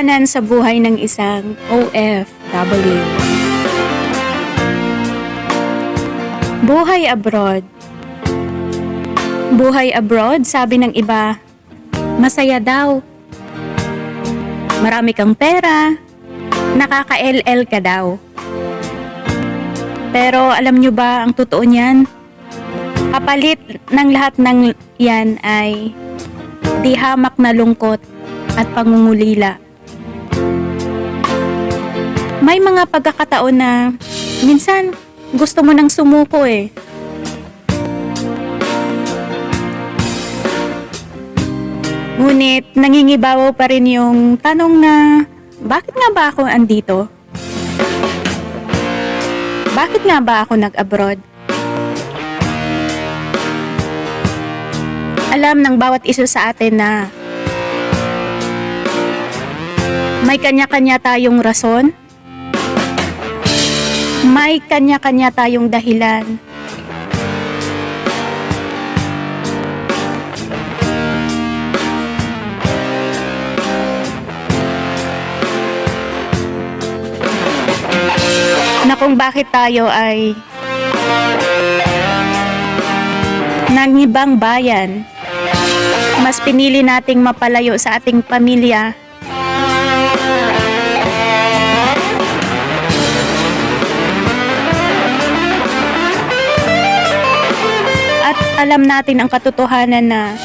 Katotohanan sa buhay ng isang OFW. Buhay abroad. Buhay abroad, sabi ng iba, masaya daw. Marami kang pera, nakaka-LL ka daw. Pero alam nyo ba ang totoo niyan? Kapalit ng lahat ng yan ay di hamak na lungkot at pangungulila. May mga pagkakataon na minsan gusto mo nang sumuko eh. Ngunit nangingibaw pa rin yung tanong na bakit nga ba ako andito? Bakit nga ba ako nag-abroad? Alam ng bawat isa sa atin na may kanya-kanya tayong rason. May kanya-kanya tayong dahilan. Na kung bakit tayo ay ng ibang bayan, mas pinili nating mapalayo sa ating pamilya alam natin ang katotohanan na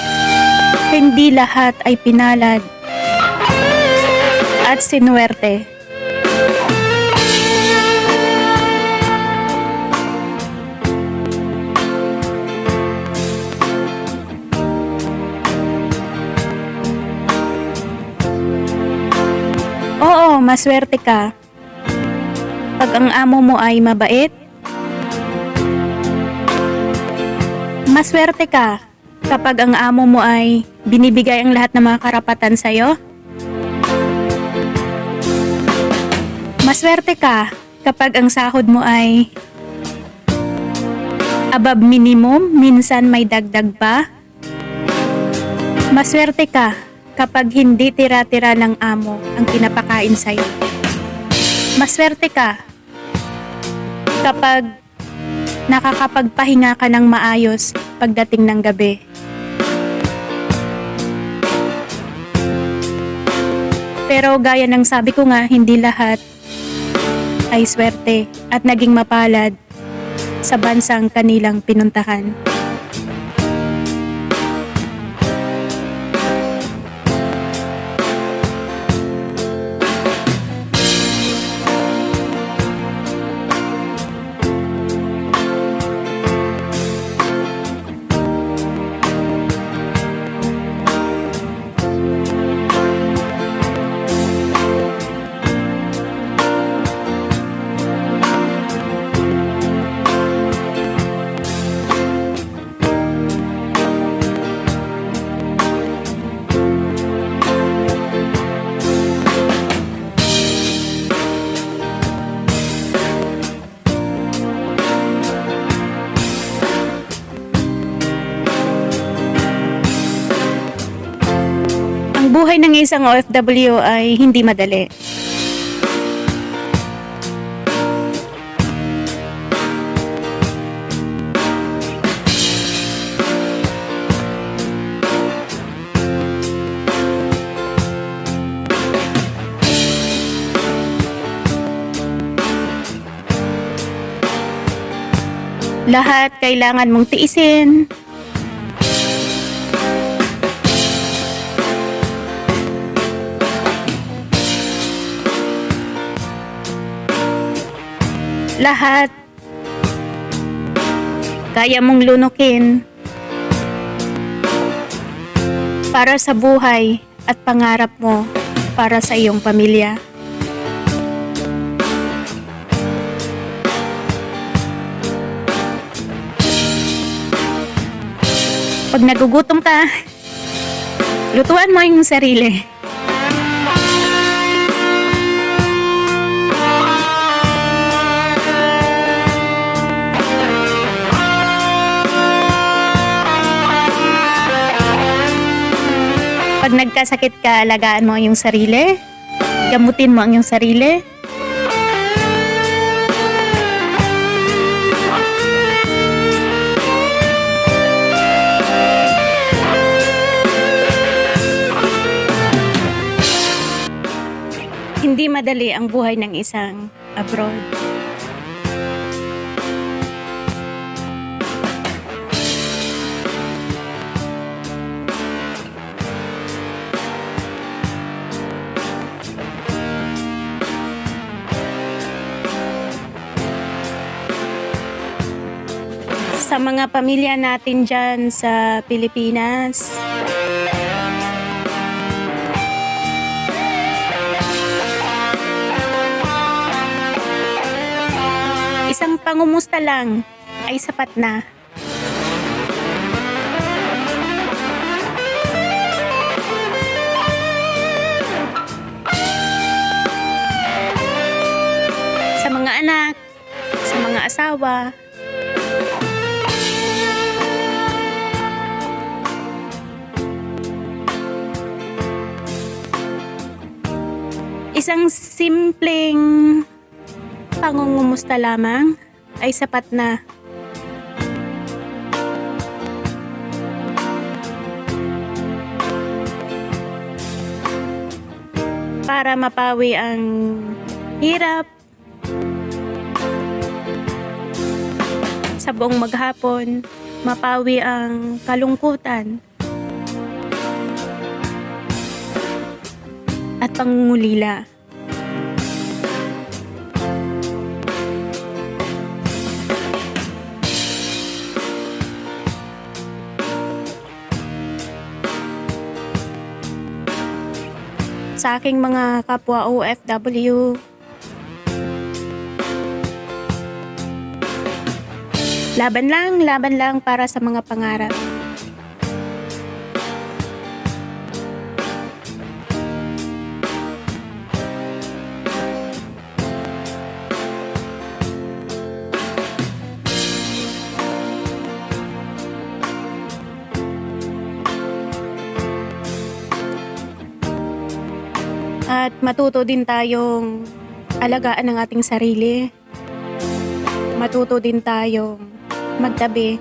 hindi lahat ay pinalad at sinuwerte. Oo, maswerte ka. Pag ang amo mo ay mabait, Maswerte ka kapag ang amo mo ay binibigay ang lahat ng mga karapatan sa'yo. Maswerte ka kapag ang sahod mo ay above minimum, minsan may dagdag pa. Maswerte ka kapag hindi tira-tira ng amo ang pinapakain sa'yo. Maswerte ka kapag nakakapagpahinga ka ng maayos pagdating ng gabi. Pero gaya ng sabi ko nga, hindi lahat ay swerte at naging mapalad sa bansang kanilang pinuntahan. Buhay ng isang OFW ay hindi madali. Lahat kailangan mong tiisin, lahat kaya mong lunukin para sa buhay at pangarap mo para sa iyong pamilya. Pag nagugutom ka, lutuan mo yung sarili. Pag nagkasakit ka, alagaan mo yung sarili. gamutin mo ang iyong sarili. Hindi madali ang buhay ng isang abroad. Sa mga pamilya natin dyan sa Pilipinas, isang pangumusta lang ay sapat na. Sa mga anak, sa mga asawa, isang simpleng pangungumusta lamang ay sapat na. Para mapawi ang hirap sa buong maghapon, mapawi ang kalungkutan at pangungulila. Sa aking mga kapwa OFW. Laban lang, laban lang para sa mga pangarap. At matuto din tayong alagaan ang ating sarili. Matuto din tayong magtabi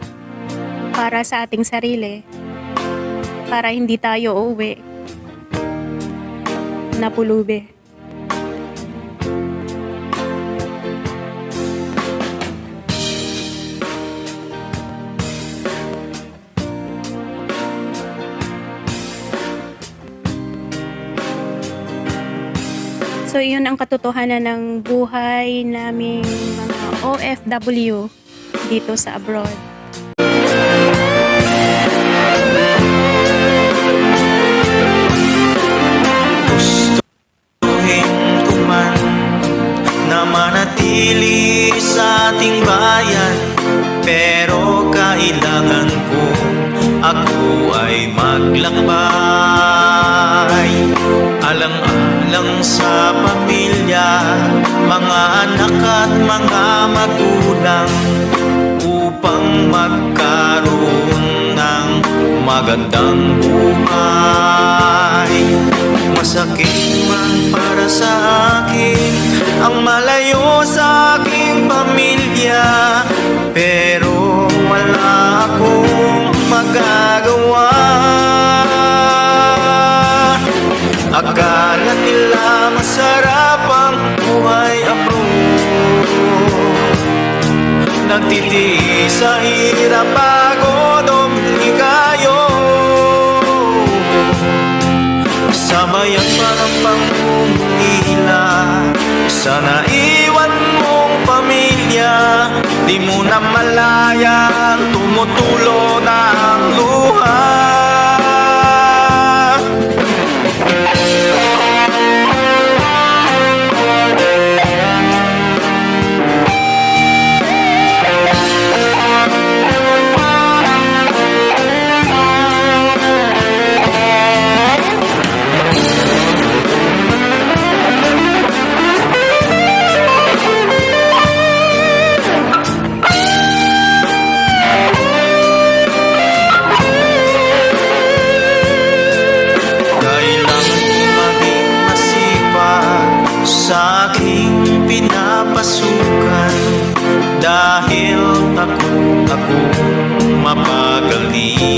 para sa ating sarili. Para hindi tayo uuwi na So, yun ang katotohanan ng buhay naming mga OFW dito sa abroad. Gustuhin ko man na manatili sa ating bayan Pero kailangan ko ako ay maglakbay Alang-alang sa pamilya, mga anak at mga magulang Upang magkaroon ng magandang buhay. Masakit man para sa akin Ang malayo sa aking pamilya Pero wala akong magagawa. Akala Nagtitiis sa hirap, pagod o ligayo Sabayan pa ng pangungila Sa naiwan mong pamilya. Di mo na malayang tumutulo ng luha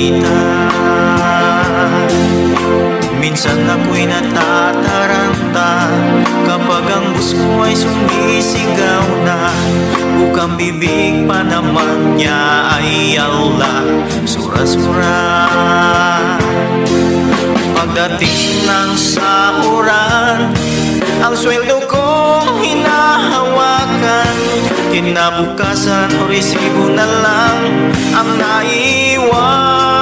kita Minsan ako'y natataranta. Kapag ang gusto ay sumisigaw na Bukang bibig pa naman niya ay Allah Sura-sura Pagdating ng sa Ang sweldo kong hinahawakan. Kinabukasan o resibo na lang Ang naiwan.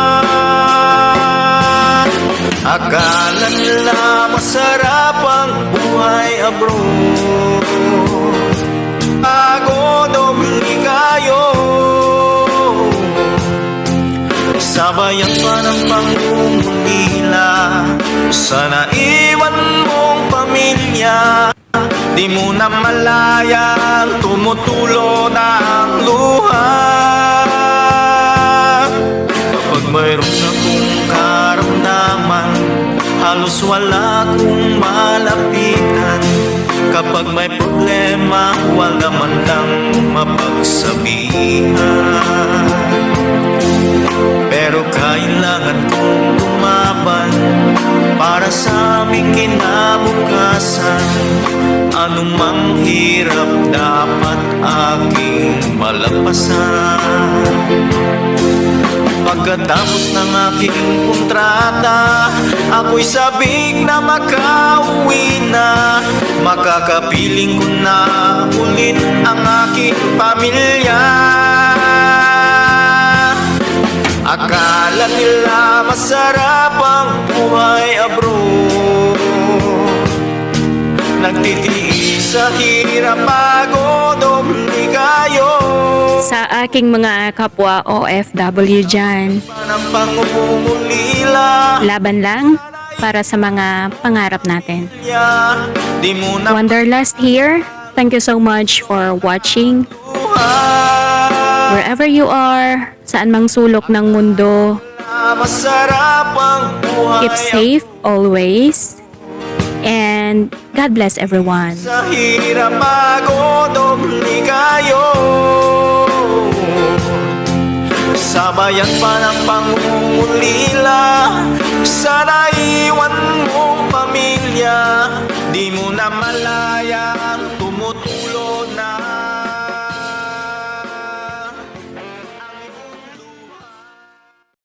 Akala nila masarap ang buhay abroad. Pagod obligayo Sabayan pa ng pangungulila Sana iwan mong pamilya. Di mo na malayang tumutulo ng luha Halos wala akong malapitan. Kapag may problema Wala man lang mapagsabihan. Pero kailangan kong lumaban Para sa aming kinabukasan. Anumang hirap dapat aking malampasan Pagkatapos ng aking kontrata Ako'y sabik na makauwi na. Makakapiling ko na ulit ang aking pamilya. Akala nila masarap ang buhay abroad Nagtitiis sa hirap pagod obligayo Sa aking mga kapwa OFW dyan, laban lang para sa mga pangarap natin. Wanderlust here, thank you so much for watching. Wherever you are, saan mang sulok ng mundo, keep safe always. And God bless everyone. Sa hirap pagod Sabayan pa ng pangungulila. Sana iwan mong pamilya. Di mo na malay